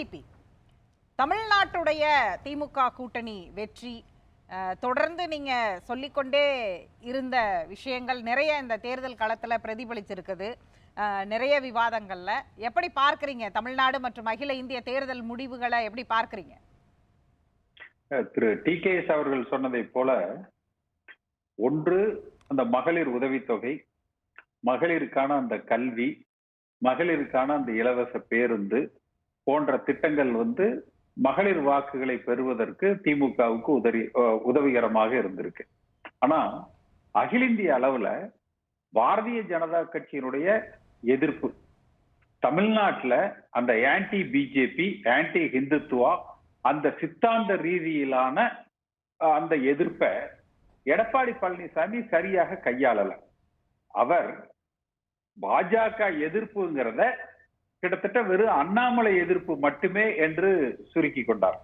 KCP தமிழ்நாட்டுடைய திமுக கூட்டணி வெற்றி தொடர்ந்து நீங்க சொல்லிக்கொண்டே இருந்த விஷயங்கள் நிறைய இந்த தேர்தல் களத்தில் பிரதிபலிச்சிருக்குது. நிறைய விவாதங்கள்ல. எப்படி பார்க்கறீங்க? தமிழ்நாடு மற்றும் அகில இந்திய தேர்தல் முடிவுகளை எப்படி பார்க்கறீங்க? திரு. டி. கே. எஸ். அவர்கள் சொன்னதை போல ஒன்று அந்த மகளிர் உதவித்தொகை மகளிருக்கான அந்த கல்வி மகளிருக்கான அந்த இலவச பேருந்து போன்ற திட்டங்கள் வந்து மகளிர் வாக்குகளை பெறுவதற்கு திமுகவுக்கு உதவி உதவிகரமாக இருந்திருக்கு. ஆனா அகில இந்திய அளவுல பாரதிய ஜனதா கட்சியினுடைய எதிர்ப்பு தமிழ்நாட்டுல அந்த ஆன்டி பிஜேபி ஆன்டி ஹிந்துத்துவா அந்த சித்தாந்த ரீதியிலான அந்த எதிர்ப்பை எடப்பாடி பழனிசாமி சரியாக கையாளல. அவர் பாஜக எதிர்ப்புங்கிறத கிட்டத்தட்ட வெறும் அண்ணாமலை எதிர்ப்பு மட்டுமே என்று சுருக்கி கொண்டார்.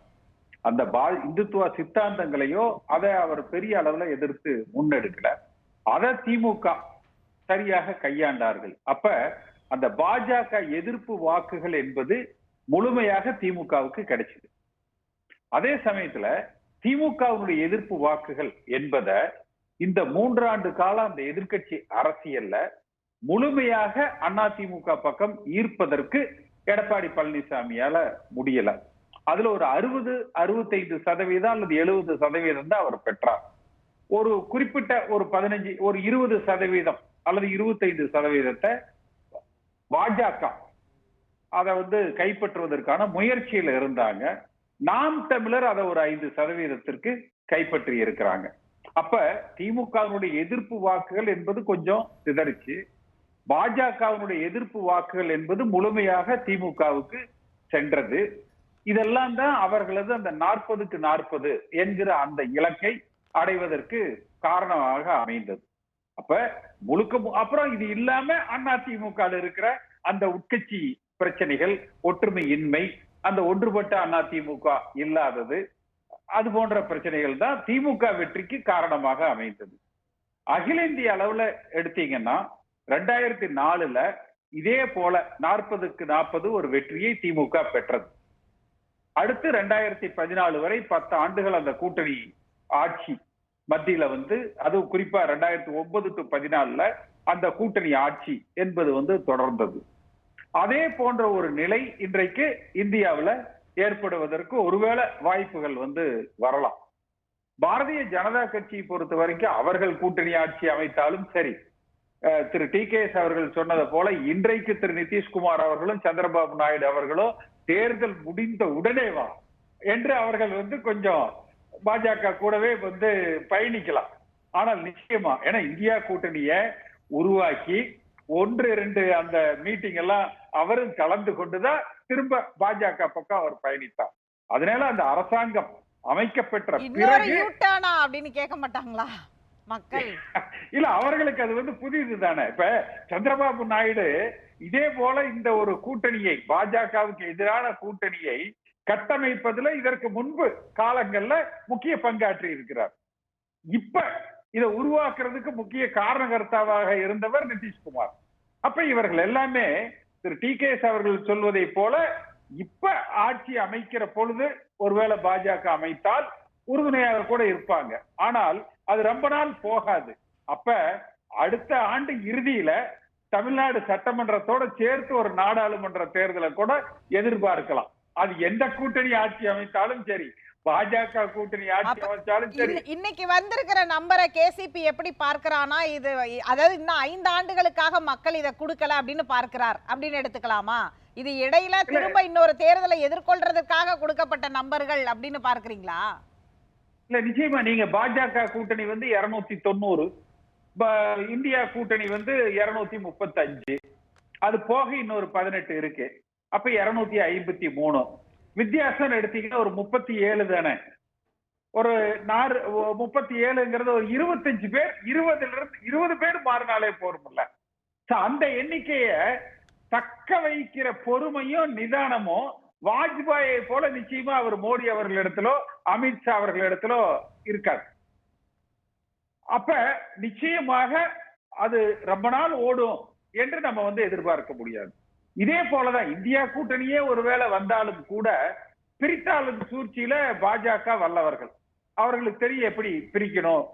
அந்த பா இந்துத்துவ சித்தாந்தங்களையோ அதை அவர் பெரிய அளவுல எதிர்த்து முன்னெடுக்கல. அதை திமுக சரியாக கையாண்டார்கள். அப்ப அந்த பாஜக எதிர்ப்பு வாக்குகள் என்பது முழுமையாக திமுகவுக்கு கிடைச்சது. அதே சமயத்துல திமுகவுடைய எதிர்ப்பு வாக்குகள் என்பதை இந்த மூன்றாண்டு கால அந்த எதிர்க்கட்சி அரசியல்ல முழுமையாக அதிமுக பக்கம் ஈர்ப்பதற்கு எடப்பாடி பழனிசாமியால முடியல. அதுல ஒரு அறுபது அறுபத்தைந்து சதவீதம் அல்லது எழுபது சதவீதம் தான் அவர் பெற்றார். ஒரு குறிப்பிட்ட ஒரு பதினஞ்சு ஒரு இருபது சதவீதம் அல்லது இருபத்தைந்து சதவீதத்தை பாஜக அதை வந்து கைப்பற்றுவதற்கான முயற்சியில இருந்தாங்க. நாம் தமிழர் அதை ஒரு ஐந்து சதவீதத்திற்கு கைப்பற்றி இருக்கிறாங்க. அப்ப திமுகவினுடைய எதிர்ப்பு வாக்குகள் என்பது கொஞ்சம் சிதறிச்சு. பாஜகவினுடைய எதிர்ப்பு வாக்குகள் என்பது முழுமையாக திமுகவுக்கு சென்றது. இதெல்லாம் தான் அவர்களது அந்த நாற்பதுக்கு நாற்பது என்கிற அந்த இலக்கை அடைவதற்கு காரணமாக அமைந்தது. அப்ப முழுக்க மு- அப்புறம் இது இல்லாம அதிமுக இருக்கிற அந்த உட்கட்சி பிரச்சனைகள் ஒற்றுமையின்மை அந்த ஒன்றுபட்ட அதிமுக இல்லாதது அது போன்ற பிரச்சனைகள் தான் திமுக வெற்றிக்கு காரணமாக அமைந்தது. அகில இந்திய அளவுல எடுத்தீங்கன்னா ரெண்டாயிரத்தி நாலுல இதே போல நாற்பதுக்கு நாற்பது ஒரு வெற்றியை திமுக பெற்றது. அடுத்து ரெண்டாயிரத்தி பதினாலு வரை பத்து ஆண்டுகள் அந்த கூட்டணி ஆட்சி மத்தியில வந்து அது குறிப்பா ரெண்டாயிரத்தி ஒன்பது டு பதினாலுல அந்த கூட்டணி ஆட்சி என்பது வந்து தொடர்ந்தது. அதே போன்ற ஒரு நிலை இன்றைக்கு இந்தியாவுல ஏற்படுவதற்கு ஒருவேளை வாய்ப்புகள் வந்து வரலாம். பாரதிய ஜனதா கட்சியை பொறுத்த வரைக்கும் அவர்கள் கூட்டணி ஆட்சி அமைத்தாலும் சரி திரு டி கே எஸ் அவர்கள் சொன்னதை போல இன்றைக்கு திரு நிதிஷ்குமார் அவர்களும் சந்திரபாபு நாயுடு அவர்களும் தேர்தல் முடிந்த உடனே வா என்று அவர்கள் வந்து கொஞ்சம் பாஜக கூடவே வந்து பயணிக்கலாம். ஆனால் நிச்சயமா ஏன்னா இந்தியா கூட்டணிய உருவாக்கி ஒன்று இரண்டு அந்த மீட்டிங் எல்லாம் அவரும் கலந்து கொண்டுதான் திரும்ப பாஜக பக்கம் அவர் பயணித்தார். அதனால அந்த அரசாங்கம் அமைக்கப்பெற்ற பிறகு அப்படின்னு கேட்க மாட்டாங்களா? மக்கள். இல்ல அவர்களுக்கு அது வந்து புதிது தானே இப்ப சந்திரபாபு நாயுடு இதே போல இந்த ஒரு கூட்டணியை பாஜகவுக்கு எதிரான கூட்டணியை கட்டமைப்பதுல இதற்கு முன்பு காலங்கள்ல முக்கிய பங்காற்றி இருக்கிறார். இப்ப இதை உருவாக்குறதுக்கு முக்கிய காரணகர்த்தாவாக இருந்தவர் நிதிஷ்குமார். அப்ப இவர்கள் எல்லாமே திரு டி கே எஸ் அவர்கள் சொல்வதை போல இப்ப ஆட்சி அமைக்கிற பொழுது ஒருவேளை பாஜக அமைத்தால் உறுதுணையாக கூட இருப்பாங்க. ஆனால் அது ரொம்ப நாள் போகாது. அப்ப அடுத்த ஆண்டு இறுதியில தமிழ்நாடு சட்டமன்றத்தோட சேர்த்து ஒரு நாடாளுமன்ற தேர்தலை கூட எதிர்பார்க்கலாம். அது எந்த கூட்டணி ஆட்சி அமைத்தாலும் சரி பாஜக கூட்டணி ஆட்சி அமைச்சாலும் சரி. இன்ன- இன்னைக்கு வந்திருக்கிற நம்பரை கேசிபி எப்படி பார்க்கறானா? இது அதாவது இன்னும் ஐந்து ஆண்டுகளுக்காக மக்கள் இதை கொடுக்கல அப்படின்னு பார்க்கிறார். அப்படின்னு எடுத்துக்கலாமா? இது இடையில திரும்ப இன்னொரு தேர்தலை எதிர்கொள்றதுக்காக கொடுக்கப்பட்ட நம்பர்கள் அப்படின்னு பார்க்கறீங்களா? இல்ல நிச்சயமா நீங்க பாஜக கூட்டணி வந்து இருநூத்தி தொண்ணூறு. இந்தியா கூட்டணி வந்து இருநூத்தி முப்பத்தஞ்சு. அது போக இன்னொரு பதினெட்டு இருக்கு. அப்ப இருநூத்தி ஐம்பத்தி மூணு. வித்தியாசம் எடுத்தீங்கன்னா ஒரு முப்பத்தி ஏழு தானே. ஒரு நாறு முப்பத்தி ஏழுங்கிறது ஒரு இருபத்தஞ்சு பேர் இருபதுல இருந்து இருபது பேர் மாறினாலே போருமில்ல அந்த எண்ணிக்கைய தக்க வைக்கிற பொறுமையும் நிதானமும் வாஜ்பாயை போல நிச்சயமா அவர் மோடி அவர்களிடத்திலோ அமித்ஷா அவர்களிடத்திலோ இருக்காது. அப்ப நிச்சயமாக அது ரொம்ப நாள் ஓடும் என்று நம்ம வந்து எதிர்பார்க்க முடியாது. இதே போலதான் இந்தியா கூட்டணியே ஒருவேளை வந்தாலும் கூட பிரித்தாளும் சூழ்ச்சியில பாஜக வல்லவர்கள். அவர்களுக்கு தெரியும் எப்படி பிரிக்கணும்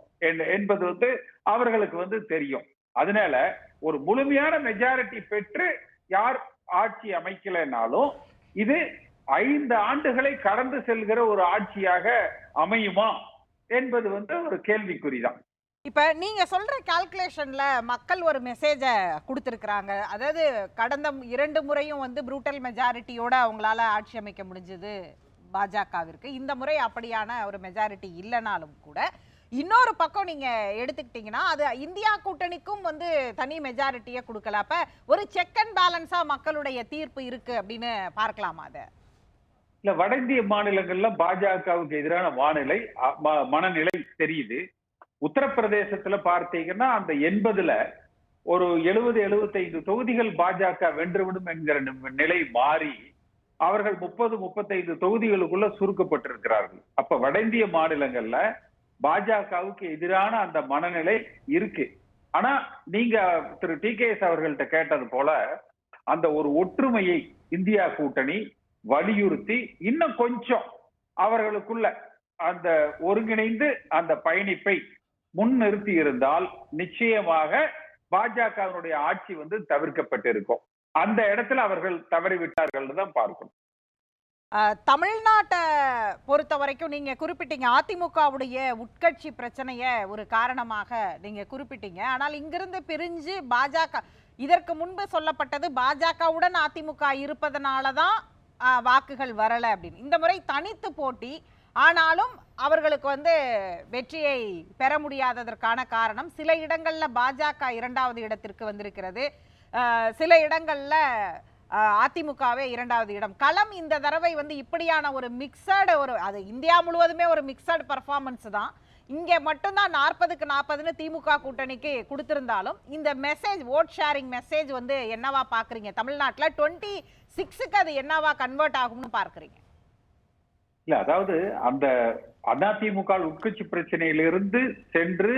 என்பது வந்து அவர்களுக்கு வந்து தெரியும். அதனால ஒரு முழுமையான மெஜாரிட்டி பெற்று யார் ஆட்சி அமைக்கலைனாலும் இது ஐந்து ஆண்டுகளை கடந்து செல்கிற ஒரு ஆட்சியாக அமையுமா என்பது வந்து ஒரு கேள்விக்குறிதான். இப்ப நீங்க சொல்ற கால்குலேஷன்ல மக்கள் ஒரு மெசேஜ கொடுத்துருக்குறாங்க. அதாவது கடந்த இரண்டு முறையும் வந்து புரூட்டல் மெஜாரிட்டியோட அவங்களால ஆட்சி அமைக்க முடிஞ்சது பாஜகவிற்கு. இந்த முறை அப்படியான ஒரு மெஜாரிட்டி இல்லைனாலும் கூட இன்னொரு பக்கம் நீங்க எடுத்துக்கிட்டீங்கன்னா அது இந்தியா கூட்டணிக்கும் வந்து தனி மெஜாரிட்டியை கொடுக்கல. அப்ப ஒரு செக் அண்ட் பேலன்ஸா மக்களுடைய தீர்ப்பு இருக்கு அப்படின்னு பார்க்கலாமா அதை? இல்ல வட இந்திய மாநிலங்கள்ல பாஜகவுக்கு எதிரான வானிலை அ- ம- மனநிலை தெரியுது. உத்தரப்பிரதேசத்துல பார்த்தீங்கன்னா அந்த எண்பதுல ஒரு எழுபது எழுபத்தைந்து தொகுதிகள் பாஜக வென்றுவிடும் என்கிற நிலை மாறி அவர்கள் முப்பது முப்பத்தைந்து தொகுதிகளுக்குள்ள சுருக்கப்பட்டிருக்கிறார்கள். அப்ப வட இந்திய மாநிலங்கள்ல பாஜகவுக்கு எதிரான அந்த மனநிலை இருக்கு. ஆனா நீங்க திரு. டி. கே. எஸ். அவர்கள்ட்ட கேட்டது போல அந்த ஒரு ஒற்றுமையை இந்தியா கூட்டணி வலியுறுத்தி இன்னும் கொஞ்சம் அவர்களுக்குள்ள அந்த ஒருங்கிணைந்து அந்த பயணிப்பை முன்னிறுத்தி இருந்தால் நிச்சயமாக பாஜகவினுடைய ஆட்சி வந்து தவிர்க்கப்பட்டிருக்கும். அந்த இடத்துல அவர்கள் தவறிவிட்டார்கள் தான் பார்க்கணும். தமிழ்நாட்டை பொறுத்த வரைக்கும் நீங்க குறிப்பிட்டீங்க அதிமுகவுடைய உட்கட்சி பிரச்சனைய ஒரு காரணமாக நீங்க குறிப்பிட்டீங்க. ஆனால் இங்கிருந்து பிரிஞ்சு பாஜக இதற்கு முன்பு சொல்லப்பட்டது பாஜகவுடன் அதிமுக இருப்பதனால தான் வாக்குகள் வரலை அப்படின்னு. இந்த முறை தனித்து போட்டி ஆனாலும் அவர்களுக்கு வந்து வெற்றியை பெற முடியாததற்கான காரணம் சில இடங்களில் பாஜக இரண்டாவது இடத்திற்கு வந்திருக்கிறது. சில இடங்களில் அதிமுகவே இரண்டாவது இடம். களம் இந்த தடவை வந்து இப்படியான ஒரு மிக்சடு ஒரு அது இந்தியா முழுவதுமே ஒரு மிக்சடு பர்ஃபார்மன்ஸ் தான். இங்கே மட்டும்தான் நாற்பதுக்கு நாற்பதுன்னு திமுக கூட்டணிக்கு கொடுத்துருந்தாலும் இந்த மெசேஜ் ஓட் ஷேரிங் மெசேஜ் வந்து என்னவா பார்க்குறீங்க? தமிழ்நாட்டில் டுவெண்ட்டி சிக்ஸுக்கு அது என்னவா கன்வெர்ட் ஆகும்னு பார்க்குறீங்க? இல்லை அதாவது அந்த அதிமுக உட்கட்சி பிரச்சனையிலிருந்து சென்று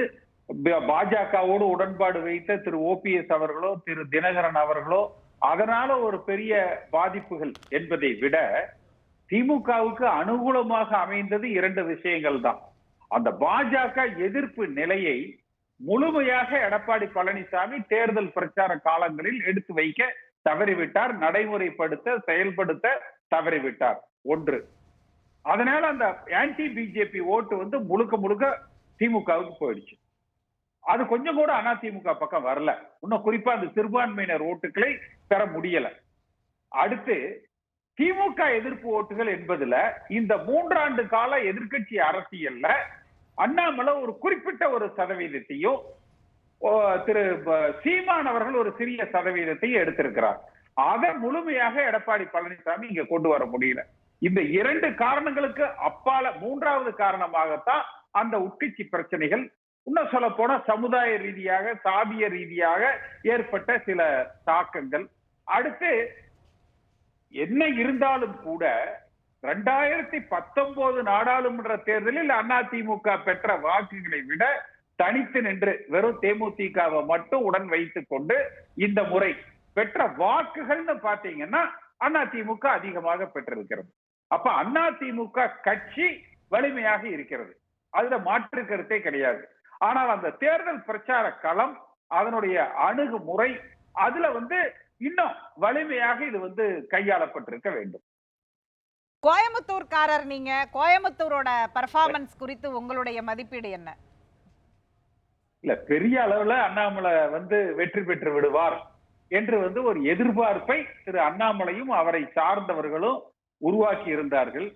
பாஜகவோடு உடன்பாடு வைத்த திரு ஓபிஎஸ் அவர்களோ திரு தினகரன் அவர்களோ அதனால ஒரு பெரிய பாதிப்புகள் என்பதை விட திமுகவுக்கு அனுகூலமாக அமைந்தது இரண்டு விஷயங்கள் தான். அந்த பாஜக எதிர்ப்பு நிலையை முழுமையாக எடப்பாடி பழனிசாமி தேர்தல் பிரச்சார காலங்களில் எடுத்து வைக்க தவறிவிட்டார் நடைமுறைப்படுத்த செயல்படுத்த தவறிவிட்டார். ஒன்று. அதனால அந்த ஆன்டி பிஜேபி ஓட்டு வந்து முழுக்க முழுக்க திமுகவுக்கு போயிடுச்சு. அது கொஞ்சம் கூட அதிமுக பக்கம் வரல. இன்னும் குறிப்பா அந்த சிறுபான்மையினர் ஓட்டுகளை பெற முடியல. அடுத்து திமுக எதிர்ப்பு ஓட்டுகள் என்பதுல இந்த மூன்றாண்டு கால எதிர்க்கட்சி அரசியல்ல அண்ணாமலை ஒரு குறிப்பிட்ட ஒரு சதவீதத்தையும் திரு சீமான் அவர்கள் ஒரு சிறிய சதவீதத்தையும் எடுத்திருக்கிறார். அதை முழுமையாக எடப்பாடி பழனிசாமி இங்க கொண்டு வர முடியல. இந்த இரண்டு காரணங்களுக்கு அப்பால மூன்றாவது காரணமாகத்தான் அந்த உட்கட்சி பிரச்சனைகள். இன்னும் சொல்ல போனா சமுதாய ரீதியாக சாதிய ரீதியாக ஏற்பட்ட சில தாக்கங்கள். அடுத்து என்ன இருந்தாலும் கூட ரெண்டாயிரத்தி பத்தொன்பது நாடாளுமன்ற தேர்தலில் அதிமுக பெற்ற வாக்குகளை விட தனித்து நின்று வெறும் தேமுதிகவை மட்டும் உடன் வைத்துக் கொண்டு இந்த முறை பெற்ற வாக்குகள்னு பாத்தீங்கன்னா அதிமுக அதிகமாக பெற்றிருக்கிறது. அப்ப அதிமுக கட்சி வலிமையாக இருக்கிறது. அதுல மாற்று கருத்தே கிடையாது. ஆனால் அந்த தேர்தல் பிரச்சார களம் அதனுடைய அணுகுமுறை அதுல வந்து இன்னும் வலிமையாக இது வந்து கையாளப்பட்டிருக்க வேண்டும். கோயம்புத்தூர்காரர் நீங்க கோயம்புத்தூரோட பர்ஃபார்மன்ஸ் குறித்து உங்களுடைய மதிப்பீடு என்ன? இல்ல பெரிய அளவுல அண்ணாமலை வந்து வெற்றி பெற்று விடுவார் என்று வந்து ஒரு எதிர்பார்ப்பை திரு அண்ணாமலையும் அவரை சார்ந்தவர்களும் உருவாக்கி இருந்தார்கள்.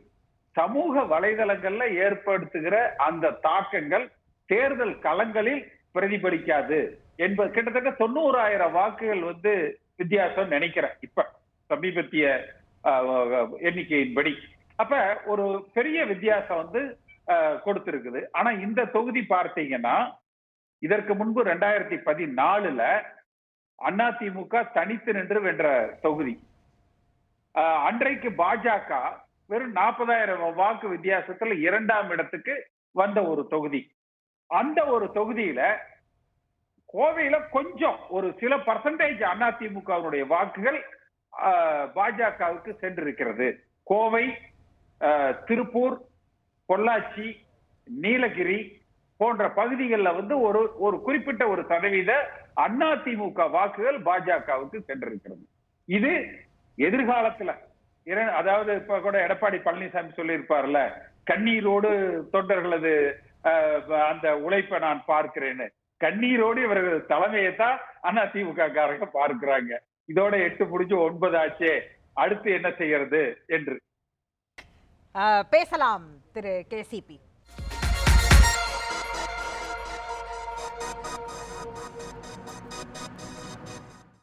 சமூக வலைதளங்கள்ல ஏற்படுத்துகிற அந்த தாக்கங்கள் தேர்தல் களங்களில் பிரதிபலிக்காது என்பது கிட்டத்தட்ட தொண்ணூறாயிரம் வாக்குகள் வந்து வித்தியாசம் நினைக்கிறேன். இப்ப சமீபத்திய எண்ணிக்கையின்படி. அப்ப ஒரு பெரிய வித்தியாசம் வந்து கொடுத்திருக்குது. ஆனா இந்த தொகுதி பார்த்தீங்கன்னா இதற்கு முன்பு ரெண்டாயிரத்தி பதினாலுல அதிமுக தனித்து நின்று வென்ற தொகுதி. அன்றைக்கு பாஜக வெறும் நாற்பதாயிரம் வாக்கு வித்தியாசத்துல இரண்டாம் இடத்துக்கு வந்த ஒரு தொகுதி. அந்த ஒரு தொகுதியில கோவையில கொஞ்சம் ஒரு சில பர்சன்டேஜ் அதிமுகவினுடைய வாக்குகள் பாஜகவுக்கு சென்றிருக்கிறது. கோவை திருப்பூர் பொள்ளாச்சி நீலகிரி போன்ற பகுதிகளில் வந்து ஒரு ஒரு குறிப்பிட்ட ஒரு சதவீத அதிமுக வாக்குகள் பாஜகவுக்கு சென்றிருக்கிறது. இது எதிர்காலத்துல அதாவது இப்ப கூட எடப்பாடி பழனிசாமி சொல்லியிருப்பார்ல கண்ணீரோடு தொண்டர்களது அந்த உழைப்பை நான் பார்க்கிறேன்னு. கண்ணீரோடு இவர்கள் தலைமையை தான் அதிமுக காரங்க பார்க்கிறாங்க. இதோட எட்டு முடிஞ்சு ஒன்பது ஆச்சே. அடுத்து என்ன செய்யறது? என்று. பேசலாம் திரு கேசிபி